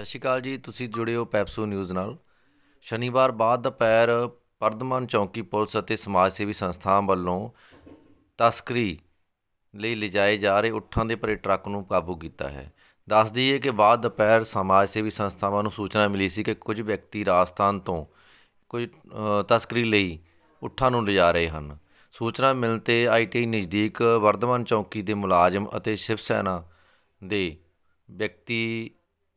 ਸਤਿ ਸ਼੍ਰੀ ਅਕਾਲ ਜੀ, ਤੁਸੀਂ ਜੁੜੇ ਹੋ ਪੈਪਸੂ ਨਿਊਜ਼ ਨਾਲ। ਸ਼ਨੀਵਾਰ ਬਾਅਦ ਦੁਪਹਿਰ ਪਰਦਮਨ ਚੌਂਕੀ ਪੁਲਿਸ ਅਤੇ ਸਮਾਜ ਸੇਵੀ ਸੰਸਥਾਵਾਂ ਵੱਲੋਂ ਤਸਕਰੀ ਲਈ ਲਿਜਾਏ ਜਾ ਰਹੇ ਉੱਠਾਂ ਦੇ ਭਰੇ ਟਰੱਕ ਨੂੰ ਕਾਬੂ ਕੀਤਾ ਹੈ। ਦੱਸ ਦਈਏ ਕਿ ਬਾਅਦ ਦੁਪਹਿਰ ਸਮਾਜ ਸੇਵੀ ਸੰਸਥਾਵਾਂ ਨੂੰ ਸੂਚਨਾ ਮਿਲੀ ਸੀ ਕਿ ਕੁਝ ਵਿਅਕਤੀ ਰਾਜਸਥਾਨ ਤੋਂ ਕੁਝ ਤਸਕਰੀ ਲਈ ਉੱਠਾਂ ਨੂੰ ਲਿਜਾ ਰਹੇ ਹਨ। ਸੂਚਨਾ ਮਿਲਣ ਤੇ ਆਈਟੀ ਨਜ਼ਦੀਕ ਵਰਧਮਾਨ ਚੌਂਕੀ ਦੇ ਮੁਲਾਜ਼ਮ ਅਤੇ ਸ਼ਿਵ ਸੈਨਾ ਦੇ ਵਿਅਕਤੀ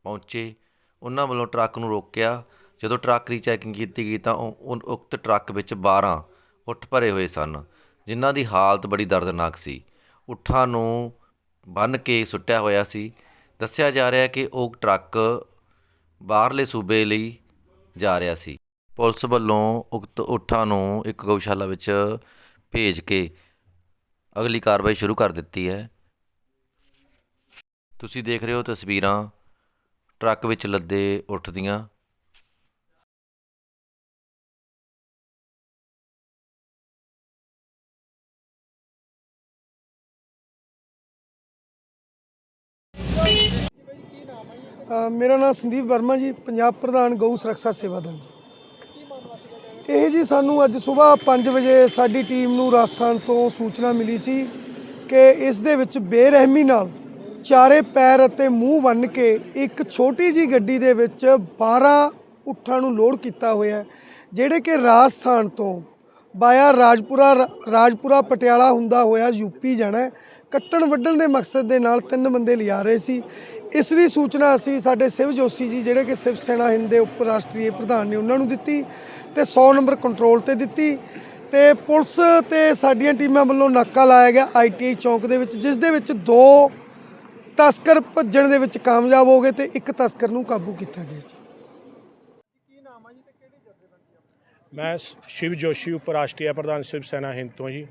ਪਹੁੰਚੇ। ਉਹਨਾਂ ਵੱਲੋਂ ਟਰੱਕ ਨੂੰ ਰੋਕਿਆ। ਜਦੋਂ ਟਰੱਕ ਦੀ ਚੈਕਿੰਗ ਕੀਤੀ ਗਈ ਤਾਂ ਉਹ- ਉਕਤ ਟਰੱਕ ਵਿੱਚ 12 ਉੱਠ ਭਰੇ ਹੋਏ ਸਨ, ਜਿਨ੍ਹਾਂ ਦੀ ਹਾਲਤ ਬੜੀ ਦਰਦਨਾਕ ਸੀ। ਉੱਠਾਂ ਨੂੰ ਬੰਨ੍ਹ ਕੇ ਸੁੱਟਿਆ ਹੋਇਆ ਸੀ। ਦੱਸਿਆ ਜਾ ਰਿਹਾ ਕਿ ਉਹ ਟਰੱਕ ਬਾਹਰਲੇ ਸੂਬੇ ਲਈ ਜਾ ਰਿਹਾ ਸੀ। ਪੁਲਿਸ ਵੱਲੋਂ ਉਕਤ ਉੱਠਾਂ ਨੂੰ ਇੱਕ ਗਊਸ਼ਾਲਾ ਵਿੱਚ ਭੇਜ ਕੇ ਅਗਲੀ ਕਾਰਵਾਈ ਸ਼ੁਰੂ ਕਰ ਦਿੱਤੀ ਹੈ। ਤੁਸੀਂ ਦੇਖ ਰਹੇ ਹੋ ਤਸਵੀਰਾਂ ਟਰੱਕ ਵਿੱਚ ਲੱਦੇ ਉੱਠ ਦੀਆਂ ਅ, ਮੇਰਾ ਨਾਮ ਸੰਦੀਪ ਵਰਮਾ ਜੀ ਪੰਜਾਬ ਪ੍ਰਧਾਨ ਗਊ ਸੁਰੱਖਿਆ ਸੇਵਾ ਦਲ ਜੀ। ਇਹ ਜੀ ਸਾਨੂੰ ਅੱਜ ਸਵੇਰ 5 ਵਜੇ ਸਾਡੀ ਟੀਮ ਨੂੰ ਰਾਜਸਥਾਨ ਤੋਂ ਸੂਚਨਾ ਮਿਲੀ ਸੀ ਕਿ ਇਸ ਦੇ ਵਿੱਚ ਬੇਰਹਿਮੀ ਨਾਲ ਚਾਰੇ ਪੈਰ ਅਤੇ ਮੂੰਹ ਬੰਨ੍ਹ ਕੇ ਇੱਕ ਛੋਟੀ ਜੀ ਗੱਡੀ ਦੇ ਵਿੱਚ 12 ਉੱਠਾਂ ਨੂੰ ਲੋਡ ਕੀਤਾ ਹੋਇਆ ਹੈ, ਜਿਹੜੇ ਕਿ ਰਾਜਸਥਾਨ ਤੋਂ ਬਾਇਆ ਰਾਜਪੁਰਾ ਰਾਜਪੁਰਾ ਪਟਿਆਲਾ ਹੁੰਦਾ ਹੋਇਆ ਯੂਪੀ ਜਾਣਾ ਕੱਟਣ ਵੱਢਣ ਦੇ ਮਕਸਦ ਦੇ ਨਾਲ ਤਿੰਨ ਬੰਦੇ ਲਿਆ ਰਹੇ ਸੀ। ਇਸ ਦੀ ਸੂਚਨਾ ਅਸੀਂ ਸਾਡੇ ਸਿਵ ਜੋਸ਼ੀ ਜੀ ਜਿਹੜੇ ਕਿ ਸਿਵ ਸੈਨਾ ਹਿੰਦ ਦੇ ਉਪ ਰਾਸ਼ਟਰੀ ਪ੍ਰਧਾਨ ਨੇ ਉਹਨਾਂ ਨੂੰ ਦਿੱਤੀ ਤੇ 100 ਨੰਬਰ ਕੰਟਰੋਲ ਤੇ ਦਿੱਤੀ ਤੇ ਪੁਲਿਸ ਤੇ ਸਾਡੀਆਂ ਟੀਮਾਂ ਵੱਲੋਂ ਨਾਕਾ ਲਾਇਆ ਗਿਆ ਆਈਟੀਆਈ ਚੌਂਕ ਦੇ ਵਿੱਚ ਜਿਸ ਦੇ ਵਿੱਚ ਦੋ ਤਸਕਰ ਭੱਜਣ ਦੇ ਵਿੱਚ ਕਾਮਯਾਬ ਹੋ ਗਏ ਤੇ ਇੱਕ ਤਸਕਰ ਨੂੰ ਕਾਬੂ ਕੀਤਾ ਗਿਆ ਜੀ। ਮੈਂ ਸ਼ਿਵ ਜੋਸ਼ੀ ਉਪ ਰਾਸ਼ਟਰੀ ਪ੍ਰਧਾਨ ਸ਼ਿਵ ਸੈਨਾ ਹਿੰਦ ਤੋਂ ਜੀ।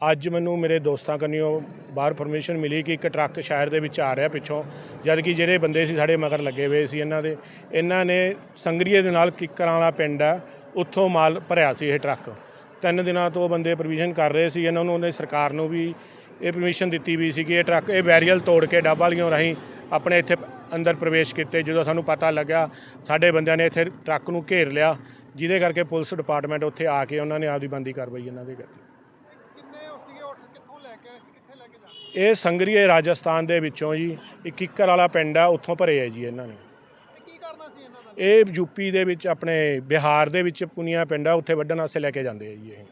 ਅੱਜ ਮੈਨੂੰ ਮੇਰੇ ਦੋਸਤਾਂ ਕੰਨਿਓ ਬਾਹਰ ਪਰਮਿਸ਼ਨ ਮਿਲੀ ਕਿ ਇੱਕ ਟਰੱਕ ਸ਼ਹਿਰ ਦੇ ਵਿੱਚ ਆ ਰਿਹਾ ਪਿੱਛੋਂ ਜਦ ਕਿ ਜਿਹੜੇ ਬੰਦੇ ਸੀ ਸਾਡੇ ਮਗਰ ਲੱਗੇ ਹੋਏ ਸੀ ਇਹਨਾਂ ਦੇ। ਇਹਨਾਂ ਨੇ ਸੰਗਰੀਏ ਦੇ ਨਾਲ ਕਿੱਕਰਾਂ ਵਾਲਾ ਪਿੰਡ ਹੈ ਉੱਥੋਂ ਮਾਲ ਭਰਿਆ ਸੀ ਇਹ ਟਰੱਕ। ਤਿੰਨ ਦਿਨਾਂ ਤੋਂ ਬੰਦੇ ਪ੍ਰੋਵੀਜ਼ਨ ਕਰ ਰਹੇ ਸੀ, ਇਹਨਾਂ ਨੂੰ ਉਹਨੇ ਸਰਕਾਰ ਨੂੰ ਵੀ ਇਹ ਪਰਮਿਸ਼ਨ ਦਿੱਤੀ ਵੀ ਸੀ ਕਿ ਇਹ ਟਰੱਕ ਇਹ ਬੈਰੀਅਲ ਤੋੜ ਕੇ ਡੱਬ ਵਾਲੀਆਂ ਰਾਹੀਂ ਆਪਣੇ ਇੱਥੇ ਅੰਦਰ ਪ੍ਰਵੇਸ਼ ਕੀਤੇ ਜਦੋਂ ਸਾਨੂੰ ਪਤਾ ਲੱਗਿਆ ਸਾਡੇ ਬੰਦਿਆਂ ਨੇ ਇੱਥੇ ਟਰੱਕ ਨੂੰ ਘੇਰ ਲਿਆ ਜਿਹਦੇ ਕਰਕੇ ਪੁਲਿਸ ਡਿਪਾਰਟਮੈਂਟ ਉੱਥੇ ਆ ਕੇ ਉਹਨਾਂ ਨੇ ਆਪਦੀ ਬੰਦੀ ਕਾਰਵਾਈ ਇਹਨਾਂ ਦੇ ਕੀਤੀ। ਇਹ ਸੰਗਰੀਏ ਰਾਜਸਥਾਨ ਦੇ ਵਿੱਚੋਂ ਜੀ ਇੱਕ ਕਿੱਕਰ ਵਾਲਾ ਪਿੰਡ ਆ ਉੱਥੋਂ ਭਰੇ ਆ ਜੀ ਇਹਨਾਂ ਨੇ। ਇਹ ਯੂਪੀ ਦੇ ਵਿੱਚ ਆਪਣੇ ਬਿਹਾਰ ਦੇ ਵਿੱਚ ਪੁਨੀਆ ਪਿੰਡ ਆ ਉੱਥੇ ਵੱਢਣ ਵਾਸਤੇ ਲੈ ਕੇ ਜਾਂਦੇ ਆ ਜੀ ਇਹ।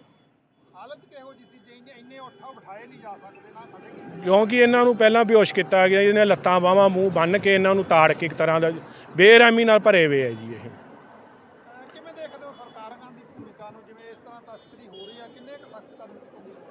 ਕਿਉਂਕਿ ਇਹਨਾਂ ਨੂੰ ਪਹਿਲਾਂ ਬੇਹੋਸ਼ ਕੀਤਾ ਗਿਆ ਇਹਨਾਂ ਲੱਤਾਂ ਬਾਹਾਂ ਮੂੰਹ ਬੰਨ ਕੇ ਇਹਨਾਂ ਨੂੰ ਤਾੜ ਕੇ ਇੱਕ ਤਰ੍ਹਾਂ ਦਾ ਬੇਰਹਿਮੀ ਨਾਲ ਭਰੇ ਹੋਏ ਆ ਜੀ ਇਹ। ਹੋ ਹੋ ਹੈ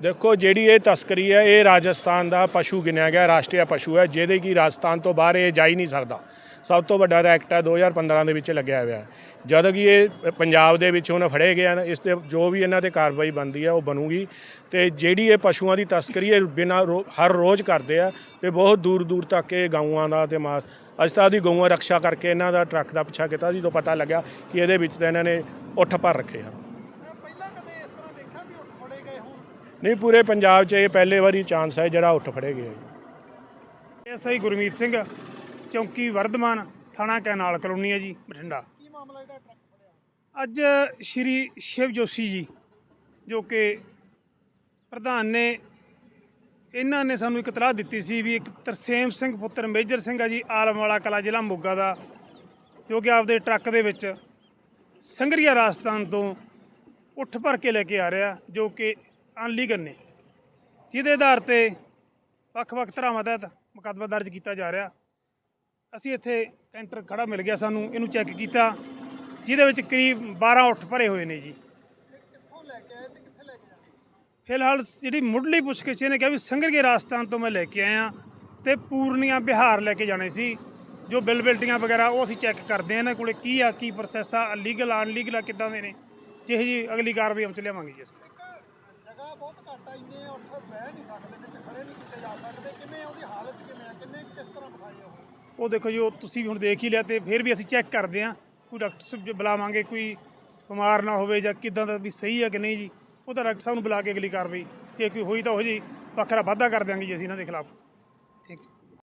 ਦੇਖੋ ਜਿਹੜੀ ਇਹ ਤਸਕਰੀ ਹੈ ਇਹ ਰਾਜਸਥਾਨ ਦਾ ਪਸ਼ੂ ਗਿਣਿਆ ਗਿਆ ਰਾਸ਼ਟਰੀ ਪਸ਼ੂ ਹੈ ਜਿਹਦੇ ਕੀ ਰਾਜਸਥਾਨ ਤੋਂ ਬਾਹਰ ਇਹ ਜਾ ਹੀ ਨਹੀਂ ਸਕਦਾ। ਸਭ ਤੋਂ ਵੱਡਾ ਤਾਂ ਐਕਟ ਹੈ 2015 ਦੇ ਵਿੱਚ ਲੱਗਿਆ ਹੋਇਆ ਜਦੋਂ ਕਿ ਇਹ ਪੰਜਾਬ ਦੇ ਵਿੱਚ ਹੁਣ ਫੜੇ ਗਏ ਹਨ, ਇਸ ਤੇ ਜੋ ਵੀ ਇਹਨਾਂ ਤੇ ਕਾਰਵਾਈ ਬਣਦੀ ਹੈ ਉਹ ਬਣੂਗੀ। ਤੇ ਜਿਹੜੀ ਇਹ ਪਸ਼ੂਆਂ ਦੀ ਤਸਕਰੀ ਇਹ ਬਿਨਾਂ ਰੋ- ਹਰ ਰੋਜ਼ ਕਰਦੇ ਆ ਤੇ ਬਹੁਤ ਦੂਰ ਦੂਰ ਤੱਕ ਇਹ ਗਊਆਂ ਦਾ ਤੇ ਮਾਸ, ਅੱਜ ਤਾਂ ਦੀ ਗਊਆਂ ਰੱਖਿਆ ਕਰਕੇ ਇਹਨਾਂ ਦਾ ਟਰੱਕ ਦਾ ਪਿੱਛਾ ਕੀਤਾ ਸੀ ਜਦੋਂ ਪਤਾ ਲੱਗਿਆ ਕਿ ਇਹਦੇ ਵਿੱਚ ਤਾਂ ਇਹਨਾਂ ਨੇ ਉੱਠ ਭਰ ਰੱਖੇ ਹਨ ਨਹੀਂ, ਪੂਰੇ ਪੰਜਾਬ 'ਚ ਇਹ ਪਹਿਲੇ ਵਾਰੀ ਚਾਂਸ ਹੈ ਜਿਹੜਾ ਉੱਠ ਫੜੇ ਗਏ ਐਸਆਈ ਗੁਰਮੀਤ ਸਿੰਘ ਚੌਂਕੀ ਵਰਧਮਾਨ ਥਾਣਾ ਕੈਨਾਲ ਕਲੋਨੀ ਹੈ ਜੀ ਬਠਿੰਡਾ। ਕੀ ਮਾਮਲਾ ਜਿਹੜਾ ਟਰੱਕ ਫੜਿਆ? ਅੱਜ ਸ਼੍ਰੀ ਸ਼ਿਵ ਜੋਸ਼ੀ ਜੀ ਜੋ ਕਿ ਪ੍ਰਧਾਨ ਨੇ ਇਹਨਾਂ ਨੇ ਸਾਨੂੰ ਇੱਕ ਇਤਲਾਹ ਦਿੱਤੀ ਸੀ ਵੀ ਇੱਕ ਤਰਸੇਮ ਸਿੰਘ ਪੁੱਤਰ ਮੇਜਰ ਸਿੰਘ ਆ ਜੀ ਆਲਮ ਵਾਲਾ ਕਲਾ ਜ਼ਿਲ੍ਹਾ ਮੋਗਾ ਦਾ ਜੋ ਕਿ ਆਪਦੇ ਟਰੱਕ ਦੇ ਵਿੱਚ ਸੰਗਰੀਆ ਰਾਜਸਥਾਨ ਤੋਂ ਉੱਠ ਭਰ ਕੇ ਲੈ ਕੇ ਆ ਰਿਹਾ ਜੋ ਕਿ ਅਨਲੀਗਲ ਨੇ। ਜਿਹਦੇ ਆਧਾਰ ਤੇ ਵੱਖ-ਵੱਖ ਧਾਰਾਵਾਂ ਤਹਿਤ ਮੁਕੱਦਮਾ ਦਰਜ ਕੀਤਾ ਜਾ ਰਿਹਾ। ਅਸੀਂ ਇੱਥੇ ਕੈਂਟਰ ਖੜਾ ਮਿਲ ਗਿਆ ਸਾਨੂੰ, ਇਹਨੂੰ ਚੈੱਕ ਕੀਤਾ, ਜਿਹਦੇ ਵਿੱਚ ਕਰੀਬ 12 ਉੱਠ ਭਰੇ ਹੋਏ ਨੇ ਜੀ। ਫਿਲਹਾਲ ਜਿਹੜੀ ਮੁੱਢਲੀ ਪੁੱਛਗਿੱਛ ਇਹਨੇ ਕਿਹਾ ਵੀ ਸੰਗਰਗੇ ਰਾਜਸਥਾਨ ਤੋਂ ਮੈਂ ਲੈ ਕੇ ਆਇਆ ਤੇ ਪੂਰਨੀਆ ਬਿਹਾਰ ਲੈ ਕੇ ਜਾਣੇ ਸੀ। ਜੋ ਬਿਲਬਿਲਟੀਆਂ ਵਗੈਰਾ ਉਹ ਅਸੀਂ ਚੈੱਕ ਕਰਦੇ ਹਾਂ, ਇਹਨਾਂ ਕੋਲੇ ਕੀ ਆ, ਕੀ ਪ੍ਰੋਸੈਸ ਆ ਲੀਗਲ ਅਨਲੀਗਲ ਆ ਕਿੱਦਾਂ ਦੇ ਨੇ, ਜਿਹੇ ਜੀ ਅਗਲੀ ਕਾਰਵਾਈ ਅਮਲ ਚ ਲਿਆਵਾਂਗੇ ਜੀ ਅਸੀਂ। ਜਗ੍ਹਾ ਬਹੁਤ ਘੱਟ ਆ? ਇੰਨੇ ਉੱਠ ਬਹਿ ਨਹੀਂ ਸਕਦੇ ਵਿੱਚ ਖੜੇ ਨਹੀਂ ਕੀਤੇ ਜਾ ਸਕਦੇ ਕਿਵੇਂ ਉਹਦੀ ਹਾਲਤ ਕਿਵੇਂ ਆ ਕਿੰਨੇ, ਕਿਸ ਤਰ੍ਹਾਂ ਬਿਠਾਏ ਉਹ? ਉਹ ਦੇਖੋ ਜੀ, ਉਹ ਤੁਸੀਂ ਵੀ ਹੁਣ ਦੇਖ ਹੀ ਲਿਆ ਤੇ ਫਿਰ ਵੀ ਅਸੀਂ ਚੈੱਕ ਕਰਦੇ ਹਾਂ ਕੋਈ ਡਾਕਟਰ ਸਾਹਿਬ ਬੁਲਾਵਾਂਗੇ, ਕੋਈ ਬਿਮਾਰ ਨਾ ਹੋਵੇ ਜਾਂ ਕਿਦਾਂ ਦਾ ਵੀ ਸਹੀ ਹੈ ਕਿ ਨਹੀਂ ਜੀ ਉਹਦਾ ਡਾਕਟਰ ਸਾਹਿਬ ਨੂੰ ਬੁਲਾ ਕੇ ਅਗਲੀ ਕਾਰਵਾਈ, ਜੇ ਕੋਈ ਹੋਈ ਤਾਂ ਉਹ ਜੀ ਵੱਖਰਾ ਵਾਧਾ ਕਰ ਦਿਆਂਗੇ ਜੀ ਅਸੀਂ ਇਹਨਾਂ ਦੇ ਖਿਲਾਫ।